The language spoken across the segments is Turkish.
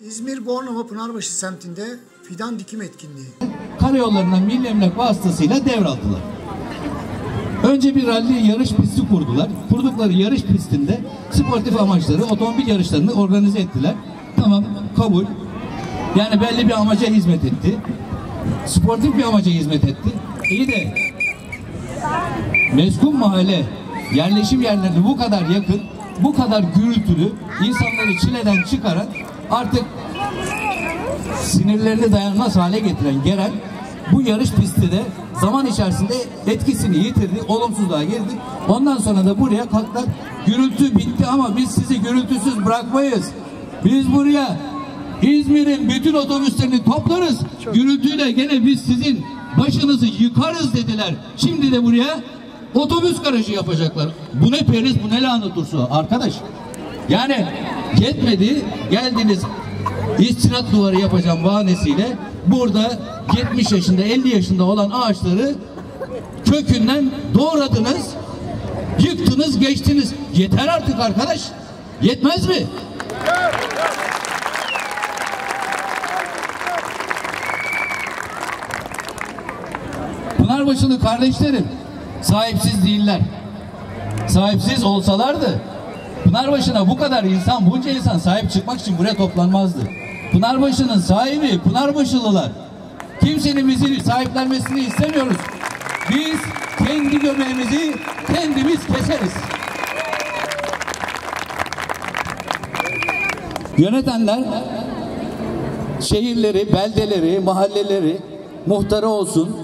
İzmir Bornova Pınarbaşı semtinde fidan dikim etkinliği. karayollarından milli emlak vasıtasıyla devraldılar. Önce bir ralli yarış pisti kurdular. Kurdukları yarış pistinde sportif amaçları otomobil yarışlarını organize ettiler. Tamam kabul. Yani belli bir amaca hizmet etti. Sportif bir amaca hizmet etti. İyi de meskun mahalle yerleşim yerlerine bu kadar yakın, bu kadar gürültülü, insanları çileden çıkaran artık sinirlerini dayanmaz hale getiren gelen bu yarış pisti de zaman içerisinde etkisini yitirdi, olumsuzluğa girdi. Ondan sonra da buraya kalktılar. Gürültü bitti ama biz sizi gürültüsüz bırakmayız. Biz buraya İzmir'in bütün otobüslerini toplarız. Gürültüyle gene biz sizin başınızı yıkarız dediler. Şimdi de buraya otobüs garajı yapacaklar. Bu ne periz, bu ne lanet ursu arkadaş. Yani yetmedi, geldiniz. İstinat duvarı yapacağım bahanesiyle. Burada 70 yaşında 50 yaşında olan ağaçları kökünden doğradınız. Yıktınız geçtiniz. Yeter artık arkadaş. Yetmez mi? Pınarbaşılı kardeşlerim sahipsiz değiller. Sahipsiz olsalardı Pınarbaşı'na bu kadar insan, bunca insan sahip çıkmak için buraya toplanmazdı. Pınarbaşı'nın sahibi Pınarbaşılılar. Kimsenin bizi sahiplenmesini istemiyoruz. Biz kendi göbeğimizi kendimiz keseriz. Yönetenler şehirleri, beldeleri, mahalleleri, muhtarı olsun,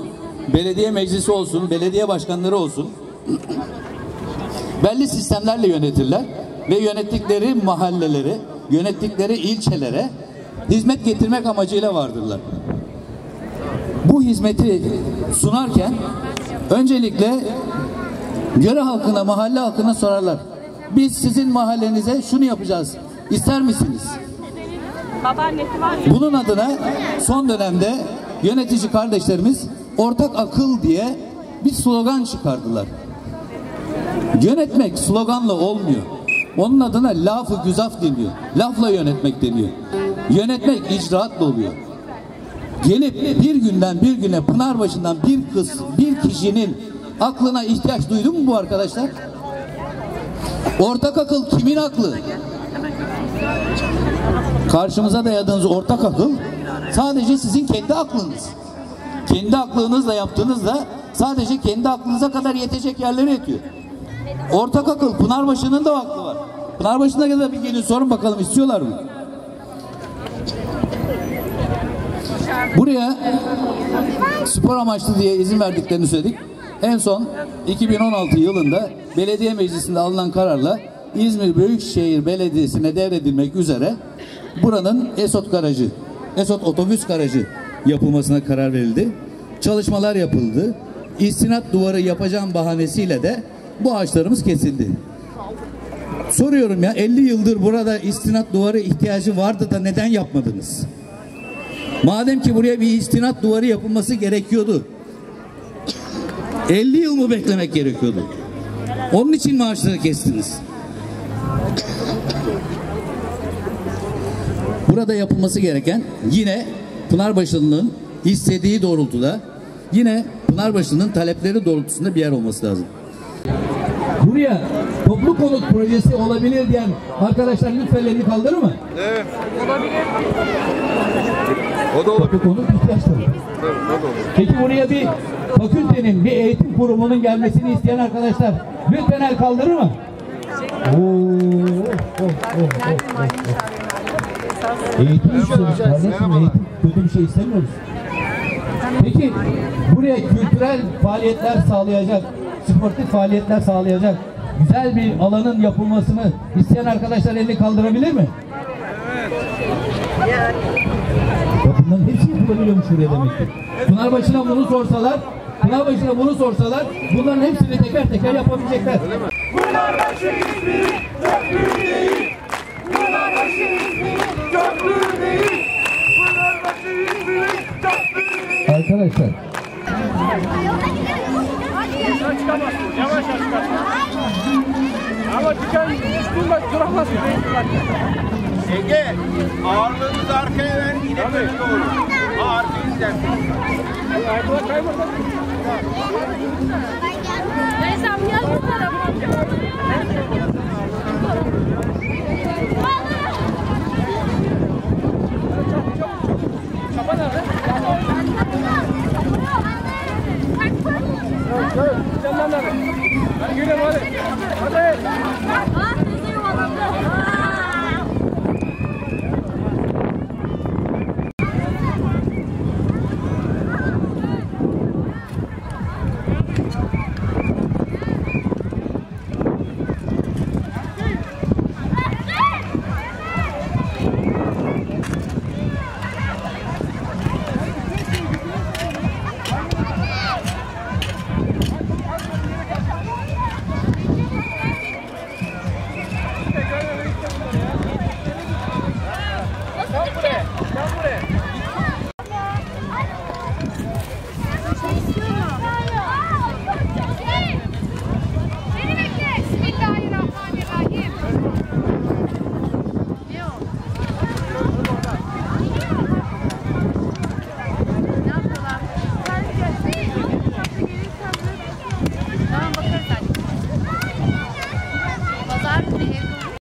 belediye meclisi olsun, belediye başkanları olsun belli sistemlerle yönetirler ve yönettikleri mahalleleri, yönettikleri ilçelere hizmet getirmek amacıyla vardırlar. Bu hizmeti sunarken öncelikle yöre halkına, mahalle halkına sorarlar. Biz sizin mahallenize şunu yapacağız. İster misiniz? Bunun adına son dönemde yönetici kardeşlerimiz ortak akıl diye bir slogan çıkardılar. Yönetmek sloganla olmuyor. Onun adına lafı güzaf deniyor. Lafla yönetmek deniyor. Yönetmek icraatla oluyor. Gelip bir günden bir güne Pınarbaşı'ndan bir kız, bir kişinin aklına ihtiyaç duydu mu bu arkadaşlar? Ortak akıl kimin aklı? Karşımıza dayadığınız ortak akıl sadece sizin kendi aklınız. Kendi aklınızla yaptığınızda sadece kendi aklınıza kadar yetecek yerlere yetiyor. Ortak akıl Pınarbaşı'nın da aklı var. Pınarbaşı'na kadar bir gelin sorun bakalım istiyorlar mı? Buraya spor amaçlı diye izin verdiklerini söyledik. En son 2016 yılında belediye meclisinde alınan kararla İzmir Büyükşehir Belediyesi'ne devredilmek üzere buranın Esot garajı, Esot otobüs garajı yapılmasına karar verildi. Çalışmalar yapıldı. İstinat duvarı yapacağım bahanesiyle de bu ağaçlarımız kesildi. Soruyorum ya 50 yıldır burada istinat duvarı ihtiyacı vardı da neden yapmadınız? Madem ki buraya bir istinat duvarı yapılması gerekiyordu. 50 yıl mı beklemek gerekiyordu? Onun için maaşları kestiniz. Burada yapılması gereken yine Pınarbaşı'nın istediği doğrultuda yine Pınarbaşı'nın talepleri doğrultusunda bir yer olması lazım. Buraya toplu konut projesi olabilir diyen arkadaşlar lütfen elini kaldırır mı? Evet. O da olabilir. Toplu konut ihtiyaçları. O da olur. Peki buraya bir fakültenin, bir eğitim kurumunun gelmesini isteyen arkadaşlar lütfen el kaldırır mı? Oo, oh, oh, oh, oh, oh. Eğitim istiyoruz kardeşim, eğitim kötü bir şey istemiyoruz. Peki buraya kültürel faaliyetler sağlayacak, sportif faaliyetler sağlayacak güzel bir alanın yapılmasını isteyen arkadaşlar elini kaldırabilir mi? Ya bunların hepsi yapılabiliyormuş şuraya demektir. Pınarbaşı'na bunu sorsalar, Pınarbaşı'na bunu sorsalar bunların hepsini teker teker yapabilecekler. Pınarbaşı İzmir'in köprü değil. Pınarbaşı İzmir'in köprü değil. Pınarbaşı İzmir'in köprü değil. Arkadaşlar Yavaş yavaş çıkar. Ama çıkan üstün bak duramaz. Ege ağırlığını Ayağınızı arkaya ver, yine böyle doğru. Ha, arkayı gider. Neyse gel bu tarafa.